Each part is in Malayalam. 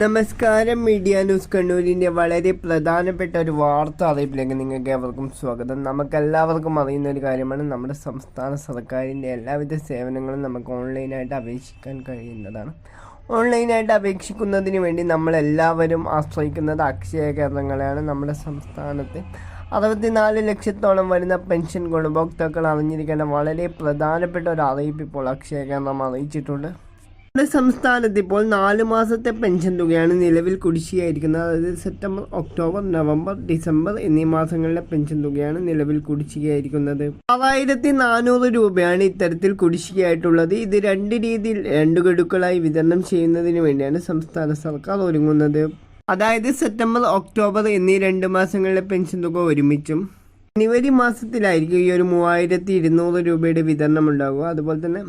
നമസ്കാരം മീഡിയ ന്യൂസ് കണ്ണൂരിന്റെ വളരെ പ്രധാനപ്പെട്ട ഒരു വാർത്ത അറിയിപ്പിലേക്ക് നിങ്ങൾക്ക് ഏവർക്കും സ്വാഗതം. നമുക്കെല്ലാവർക്കും അറിയുന്ന ഒരു കാര്യമാണ് നമ്മുടെ സംസ്ഥാന സർക്കാരിന്റെ എല്ലാവിധ സേവനങ്ങളും നമുക്ക് ഓൺലൈനായിട്ട് അപേക്ഷിക്കാൻ കഴിയുന്നതാണ്. ഓൺലൈനായിട്ട് അപേക്ഷിക്കുന്നതിന് വേണ്ടി നമ്മളെല്ലാവരും ആശ്രയിക്കുന്നത് അക്ഷയ കേന്ദ്രങ്ങളെയാണ്. നമ്മുടെ സംസ്ഥാനത്ത് അറുപത്തിനാല് ലക്ഷത്തോളം വരുന്ന പെൻഷൻ ഗുണഭോക്താക്കൾ അറിഞ്ഞിരിക്കേണ്ട വളരെ പ്രധാനപ്പെട്ട ഒരു അറിയിപ്പ് ഇപ്പോൾ അക്ഷയ കേന്ദ്രം അറിയിച്ചിട്ടുണ്ട്. നമ്മുടെ സംസ്ഥാനത്ത് ഇപ്പോൾ നാല് മാസത്തെ പെൻഷൻ തുകയാണ് നിലവിൽ കുടിശ്ശികയായിരിക്കുന്നത്. അതായത് സെപ്റ്റംബർ ഒക്ടോബർ നവംബർ ഡിസംബർ എന്നീ മാസങ്ങളിലെ പെൻഷൻ തുകയാണ് നിലവിൽ കുടിശ്ശികയായിരിക്കുന്നത്. ആറായിരത്തി നാനൂറ് രൂപയാണ് ഇത്തരത്തിൽ കുടിശ്ശികയായിട്ടുള്ളത്. ഇത് രണ്ട് രീതിയിൽ രണ്ട് ഗഡുക്കളായി വിതരണം ചെയ്യുന്നതിന് വേണ്ടിയാണ് സംസ്ഥാന സർക്കാർ ഒരുങ്ങുന്നത്. അതായത് സെപ്റ്റംബർ ഒക്ടോബർ എന്നീ രണ്ട് മാസങ്ങളിലെ പെൻഷൻ തുക ഒരുമിച്ചും ജനുവരി മാസത്തിലായിരിക്കും ഈ ഒരു മൂവായിരത്തി ഇരുന്നൂറ് രൂപയുടെ വിതരണം ഉണ്ടാകുക അതുപോലെ തന്നെ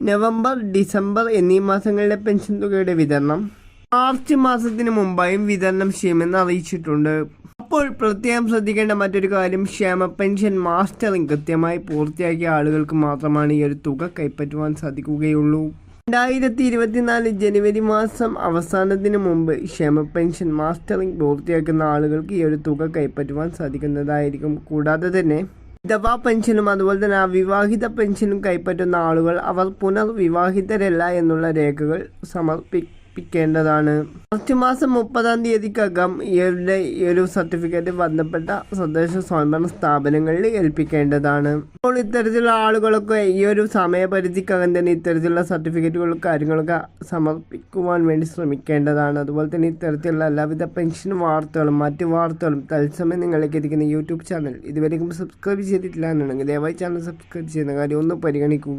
നവംബർ ഡിസംബർ എന്നീ മാസങ്ങളിലെ പെൻഷൻ തുകയുടെ വിതരണം. മാർച്ച് മാസത്തിന് മുമ്പായും വിതരണം ചെയ്യുമെന്ന് അറിയിച്ചിട്ടുണ്ട്. അപ്പോൾ പ്രത്യേകം ശ്രദ്ധിക്കേണ്ട മറ്റൊരു കാര്യം ക്ഷേമ പെൻഷൻ മാസ്റ്ററിംഗ് കൃത്യമായി പൂർത്തിയാക്കിയ ആളുകൾക്ക് മാത്രമാണ് ഈ ഒരു തുക കൈപ്പറ്റുവാൻ സാധിക്കുകയുള്ളൂ. രണ്ടായിരത്തി ഇരുപത്തിനാല് ജനുവരി മാസം അവസാനത്തിന് മുമ്പ് ക്ഷേമ പെൻഷൻ മാസ്റ്ററിംഗ് പൂർത്തിയാക്കുന്ന ആളുകൾക്ക് ഈ ഒരു തുക കൈപ്പറ്റുവാൻ സാധിക്കുന്നതായിരിക്കും. കൂടാതെ തന്നെ വിധവാ പെൻഷനും അതുപോലെ തന്നെ അവിവാഹിത പെൻഷനും കൈപ്പറ്റുന്ന ആളുകൾ അവർ പുനർവിവാഹിതരല്ല എന്നുള്ള രേഖകൾ സമർപ്പിക്കേണ്ടതാണ് മാർച്ച് മാസം മുപ്പതാം തീയതിക്കകം ഇവരുടെ ഈ ഒരു സർട്ടിഫിക്കറ്റ് ബന്ധപ്പെട്ട തദ്ദേശ സ്വയംഭരണ സ്ഥാപനങ്ങളിൽ ഏൽപ്പിക്കേണ്ടതാണ്. അപ്പോൾ ഇത്തരത്തിലുള്ള ആളുകളൊക്കെ ഈ ഒരു സമയപരിധിക്കകം തന്നെ ഇത്തരത്തിലുള്ള സർട്ടിഫിക്കറ്റുകളും കാര്യങ്ങളൊക്കെ സമർപ്പിക്കുവാൻ വേണ്ടി ശ്രമിക്കേണ്ടതാണ്. അതുപോലെ തന്നെ ഇത്തരത്തിലുള്ള എല്ലാവിധ പെൻഷൻ വാർത്തകളും മറ്റു വാർത്തകളും തത്സമയം നിങ്ങളിലേക്ക് എത്തിക്കുന്ന യൂട്യൂബ് ചാനൽ ഇതുവരെയും സബ്സ്ക്രൈബ് ചെയ്തിട്ടില്ല എന്നുണ്ടെങ്കിൽ ദയവായി ചാനൽ സബ്സ്ക്രൈബ് ചെയ്യുന്ന കാര്യം ഒന്ന് പരിഗണിക്കുക.